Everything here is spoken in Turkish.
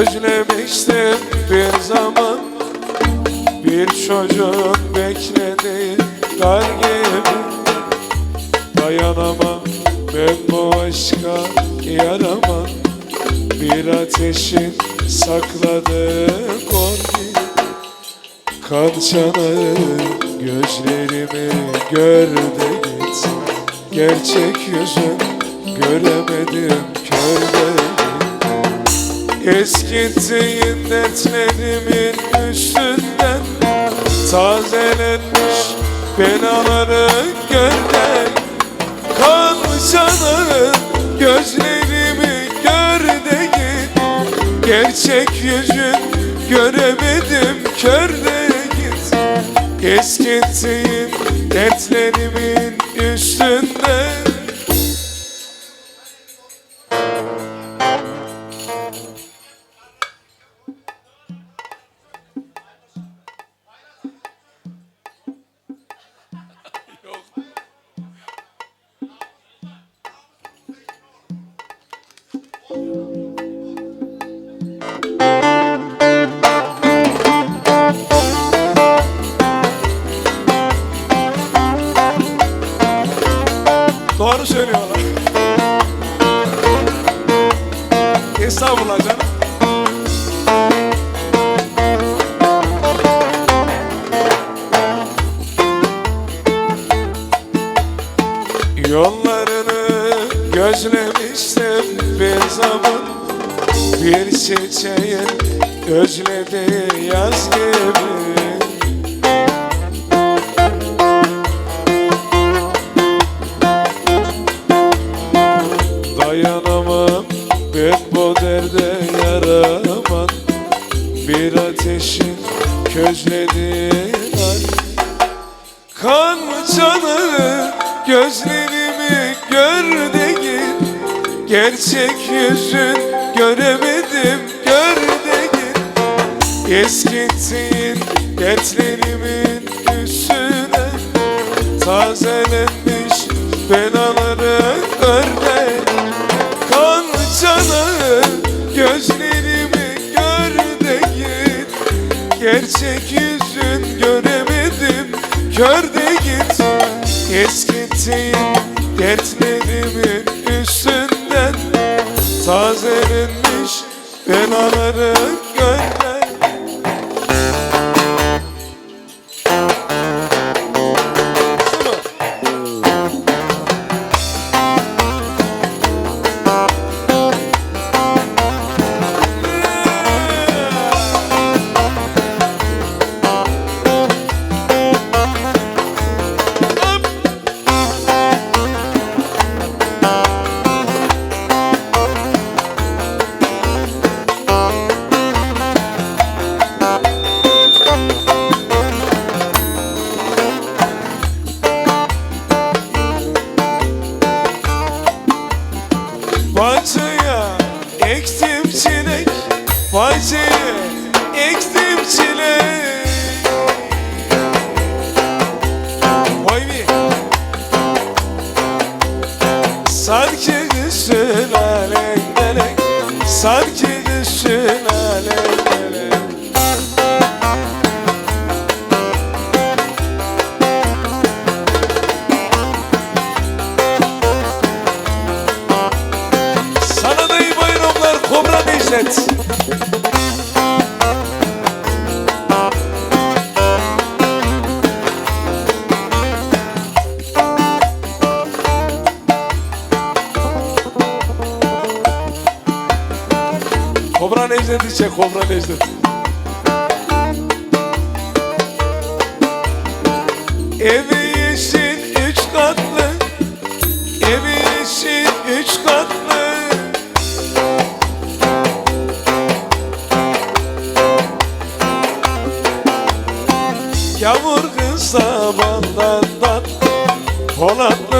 Özlemiştim bir zaman. Bir çocuk bekledi dar gibi. Dayanamam ben bu aşka yarama Bir ateşin sakladığı kor gibi Kan çanağı gözlerimi gör de git. Gerçek yüzün göremedim kör de git Eskittiğin dertlerimin üstünden Tazelenmiş benaları görden Kan çanağı gözlerimi gör Gerçek yüzün göremedim kör de git Eskittiğin dertlerimin üstünden Yollarını gözlemiştim bir zaman. Bir çiçeğin özlediği yaz gibi ben bu derde yaraman Bir ateşin közlediği an Kan canı gözlerimi gör de git Gerçek yüzün göremedim gör de git Eskittiğin dertlerimin üstüne Tazelenmiş benaları Gerçek yüzün göremedim. Kör de git Eskittiğin dertlerimin üstünden. Tazelenmiş benaları Bacıya ektim çilek Bacıya ektim çilek. Vay be Sanki sülalen melek Sanki sülalen melek Sana Kobra Necdet'i çek Kobra Necdet. Evi yeşil üç katlı. Evi yeşil üç katlı. Yağmur kısa bandandan Polat